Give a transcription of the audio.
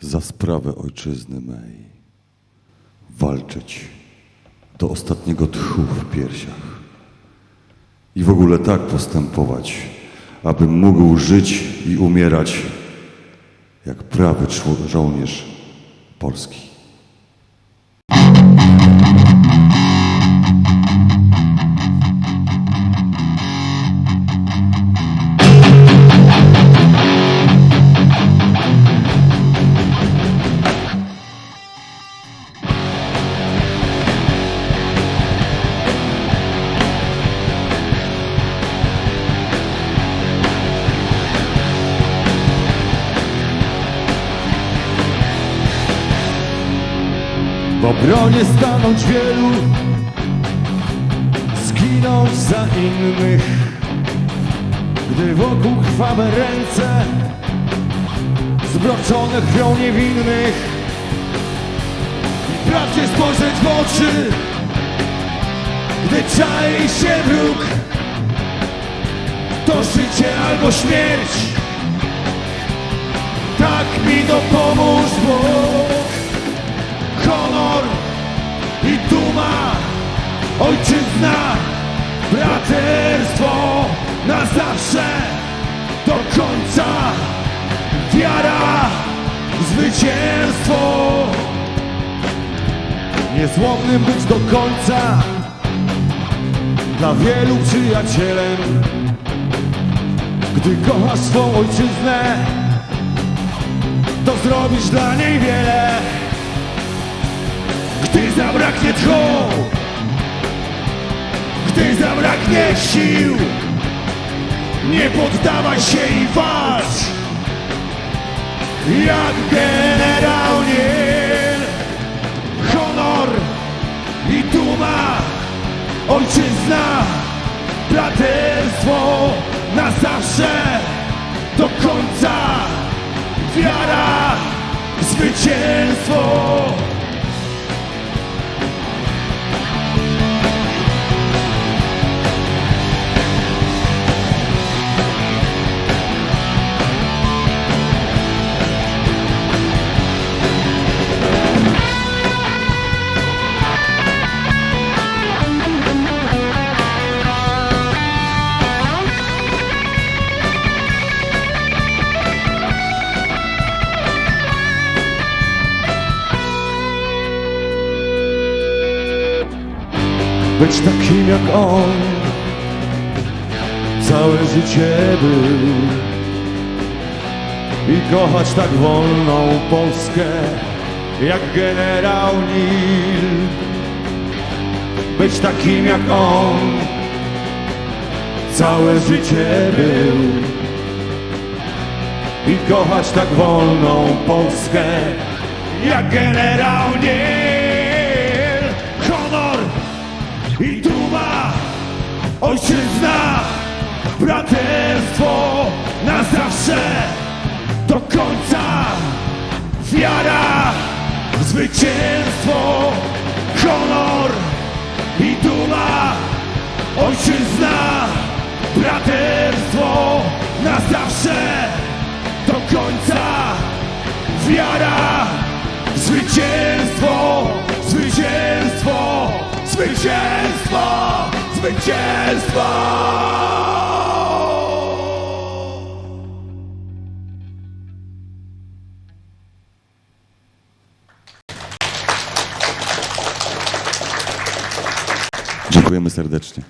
za sprawę ojczyzny mej, walczyć do ostatniego tchu w piersiach i w ogóle tak postępować, abym mógł żyć i umierać jak prawy żołnierz Polski. W obronie stanąć wielu Zginąć za innych. Gdy wokół krwawe ręce Zbroczone krwią niewinnych. I prawdzie spojrzeć w oczy Gdy czai się wróg. To życie albo śmierć. Tak mi dopomóż Bóg honor i duma, ojczyzna, braterstwo na zawsze, do końca, wiara, zwycięstwo. Niezłomnym być do końca, dla wielu przyjacielem, gdy kochasz swą ojczyznę, to zrobisz dla niej wiele. Gdy zabraknie tchu Gdy zabraknie sił Nie poddawaj się i walcz. Jak generał Niel Honor i duma Ojczyzna Braterstwo Na zawsze Do końca Wiara Zwycięstwo być takim jak on. Całe życie był. I kochać tak wolną Polskę Jak generał Nil. Być takim jak on. Całe życie był. I kochać tak wolną Polskę Jak generał Nil ojczyzna, braterstwo na zawsze, do końca, wiara, zwycięstwo, honor i duma, ojczyzna, braterstwo na zawsze, do końca, wiara, zwycięstwo, zwycięstwo, zwycięstwo, zwycięstwo! Dziękujemy serdecznie.